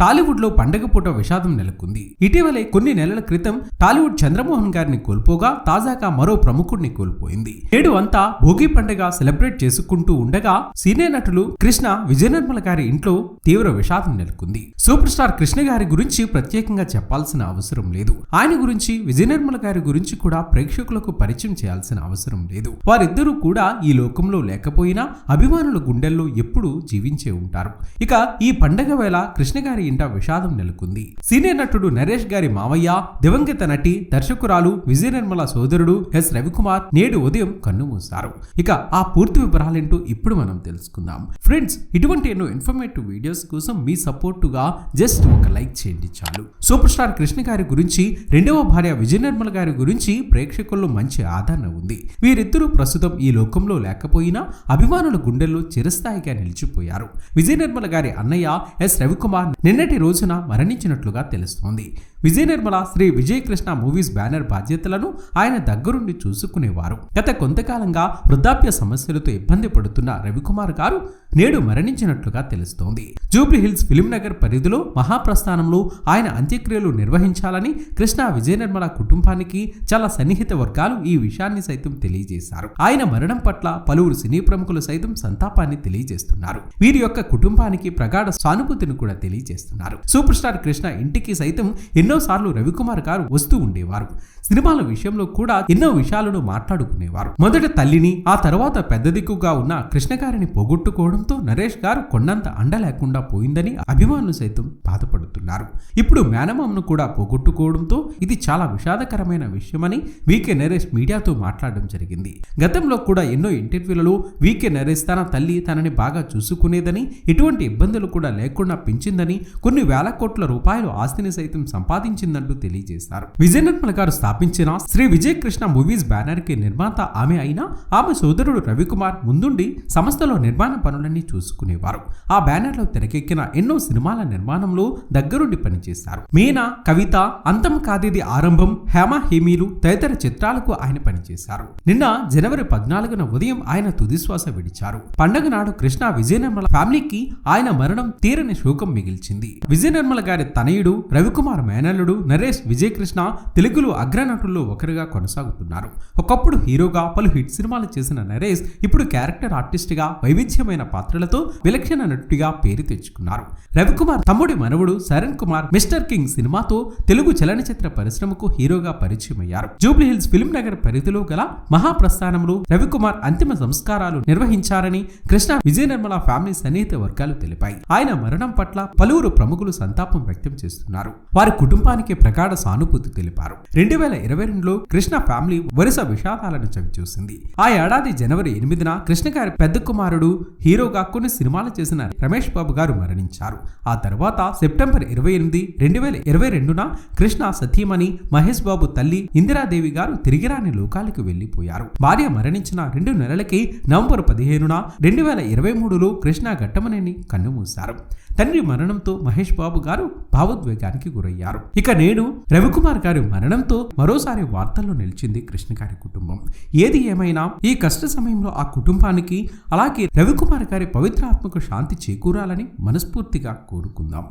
టాలీవుడ్లో పండగ పూట విషాదం నెలకొంది. ఇటీవలే కొన్ని నెలల క్రితం టాలీవుడ్ చంద్రమోహన్ గారిని కోల్పోగా తాజాగా మరో ప్రముఖుడిని కోల్పోయింది. నేడు అంతా భోగి పండుగ సెలబ్రేట్ చేసుకుంటూ ఉండగా సీనియర్ నటులు కృష్ణ విజయనిర్మల గారి ఇంట్లో తీవ్ర విషాదం నెలకొంది. సూపర్ స్టార్ కృష్ణ గారి గురించి ప్రత్యేకంగా చెప్పాల్సిన అవసరం లేదు. ఆయన గురించి విజయనిర్మల గారి గురించి కూడా ప్రేక్షకులకు పరిచయం చేయాల్సిన అవసరం లేదు. వారిద్దరూ కూడా ఈ లోకంలో లేకపోయినా అభిమానుల గుండెల్లో ఎప్పుడూ జీవించే ఉంటారు. ఇక ఈ పండగ వేళ కృష్ణ గారి ఇంట విషాదం నెలకొంది. సీనియర్ నటుడు నరేష్ గారి మావయ్య దివంగత నటి దర్శకురాలు విజయ నిర్మల సోదరుడు ఎస్ రవికుమార్ నేడు ఉదయం కన్నుమూశారు ఇక ఆ పూర్తి వివరాలేంటో ఇప్పుడు మనం తెలుసుకుందాం. ఫ్రెండ్స్ ఇటువంటి ఎన్నో ఇన్ఫర్మేటివ్ వీడియోస్ కోసం మీ సపోర్టుగా జస్ట్ ఒక లైక్ చేయండి చాలు. సూపర్ స్టార్ కృష్ణ గారి గురించి రెండవ భార్య విజయ నిర్మల గారి గురించి ప్రేక్షకుల్లో మంచి ఆదరణ ఉంది. వీరిద్దరూ ప్రస్తుతం ఈ లోకంలో లేకపోయినా అభిమానుల గుండెల్లో చిరస్థాయిగా నిలిచిపోయారు. విజయ నిర్మల గారి అన్నయ్య ఎస్ రవికుమార్ నిన్నటి రోజున మరణించినట్లుగా తెలుస్తోంది. విజయ నిర్మల శ్రీ విజయకృష్ణ మూవీస్ బ్యానర్ బాధ్యతలను ఆయన దగ్గరుండి చూసుకునేవారు. గత కొంతకాలంగా వృద్ధాప్య సమస్యలతో ఇబ్బంది పడుతున్న రవికుమార్ గారు నేడు మరణించినట్లుగా తెలుస్తోంది. జూబ్లీ హిల్స్ ఫిలిం నగర్ పరిధిలో మహాప్రస్థానంలో ఆయన అంత్యక్రియలు నిర్వహించాలని కృష్ణ విజయ నిర్మల కుటుంబానికి చాలా సన్నిహిత వర్గాలు ఈ విషయాన్ని సైతం తెలియజేశారు. ఆయన మరణం పట్ల పలువురు సినీ ప్రముఖులు సైతం సంతాపాన్ని తెలియజేస్తున్నారు. వీరి యొక్క కుటుంబానికి ప్రగాఢ సానుభూతిని కూడా తెలియజేస్తున్నారు. సూపర్ స్టార్ కృష్ణ ఇంటికి సైతం ఎన్నో ఎన్నోసార్లు రవికుమార్ గారు వస్తూ ఉండేవారు. సినిమాల విషయంలో కూడా ఎన్నో విషయాలను మాట్లాడుకునేవారు. మొదట తల్లిని ఆ తర్వాత పెద్ద దిక్కుగా ఉన్న కృష్ణ గారిని పోగొట్టుకోవడంతో నరేష్ గారు కొండంత అండ లేకుండా పోయిందని అభిమానులు సైతం బాధపడుతున్నారు. ఇప్పుడు మేనమామను కూడా పోగొట్టుకోవడంతో ఇది చాలా విషాదకరమైన విషయమని వికే నరేష్ మీడియాతో మాట్లాడడం జరిగింది. గతంలో కూడా ఎన్నో ఇంటర్వ్యూలలో వికే నరేష్ తన తల్లి తనని బాగా చూసుకునేదని ఎటువంటి ఇబ్బందులు కూడా లేకుండా పెంచిందని కొన్ని వేల కోట్ల రూపాయలు ఆస్తిని సైతం సాధించిందంటూ తెలియజేశారు. విజయనిర్మల గారు స్థాపించిన శ్రీ విజయకృష్ణ మూవీస్ బ్యానర్కి నిర్మాత ఆమె అయినా ఆమె సోదరుడు రవికుమార్ ముందుండి సంస్థలో నిర్మాణ పనులన్నీ చూసుకునేవారు. ఆ బ్యానర్లో తెరకెక్కిన ఎన్నో సినిమాల నిర్మాణంలో దగ్గరుండి పనిచేశారు. మీనా కవిత అంతం కాదేది ఆరంభం హేమ హేమీలు తదితర చిత్రాలకు ఆయన పనిచేశారు. నిన్న జనవరి పద్నాలుగున ఉదయం ఆయన తుదిశ్వాస విడిచారు. పండగ నాడు కృష్ణ విజయనిర్మల ఫ్యామిలీకి ఆయన మరణం తీరని శోకం మిగిల్చింది. విజయనిర్మల గారి తనయుడు రవికుమార్ మేనల్లుడు నరేష్ విజయకృష్ణ తెలుగులో అగ్రనటుల్లో ఒకరుగా కొనసాగుతున్నారు. ఒకప్పుడు హీరోగా పలు హిట్ సినిమాలు చేసిన నరేష్ ఇప్పుడు క్యారెక్టర్ ఆర్టిస్ట్గా వైవిధ్యమైన పాత్రలతో విలక్షణ నటుడిగా పేరు తెచ్చుకున్నారు. రవికుమార్ తమ్ముడి మనవుడు శరణ్ కుమార్ మిస్టర్ కింగ్ సినిమాతో తెలుగు చలనచిత్ర పరిశ్రమకు హీరోగా పరిచయం అయ్యారు జూబ్లీ హిల్స్ ఫిల్మ్ నగర్ పరిధిలో గల మహాప్రస్థానంలో రవికుమార్ అంతిమ సంస్కారాలు నిర్వహించారని కృష్ణ విజయ నిర్మల ఫ్యామిలీ సన్నిహిత వర్గాలు తెలిపాయి. ఆయన మరణం పట్ల పలువురు ప్రముఖులు సంతాపం వ్యక్తం చేస్తున్నారు. వారి కుటుంబానికి ప్రగాఢ సానుభూతి తెలిపారు. రెండు వేల ఇరవై రెండులో కృష్ణ ఫ్యామిలీ వరుస విషాదాలను చవిచూసింది. ఆ ఏడాది జనవరి ఎనిమిదిన కృష్ణ గారి పెద్ద కుమారుడు హీరోగా కొన్ని సినిమాలు చేసిన రమేష్ బాబు గారు మరణించారు. ఆ తర్వాత సెప్టెంబర్ ఇరవై ఎనిమిది రెండు వేల ఇరవై రెండున కృష్ణ సతీమణి మహేష్ బాబు తల్లి ఇందిరాదేవి గారు తిరిగిరాని లోకాలకు వెళ్ళిపోయారు భార్య మరణించిన రెండు నెలలకి నవంబర్ పదిహేనున రెండు వేల ఇరవై మూడులో కృష్ణ ఘట్టమనేని కన్నుమూశారు. తండ్రి మరణంతో మహేష్ బాబు గారు భావోద్వేగానికి గురయ్యారు. ఇక నేడు రవికుమార్ గారి మరణంతో మరోసారి వార్తల్లో నిలిచింది కృష్ణ గారి కుటుంబం. ఏది ఏమైనా ఈ కష్ట సమయంలో ఆ కుటుంబానికి అలాగే రవికుమార్ గారి పవిత్రాత్మకు శాంతి చేకూరాలని మనస్ఫూర్తిగా కోరుకుందాం.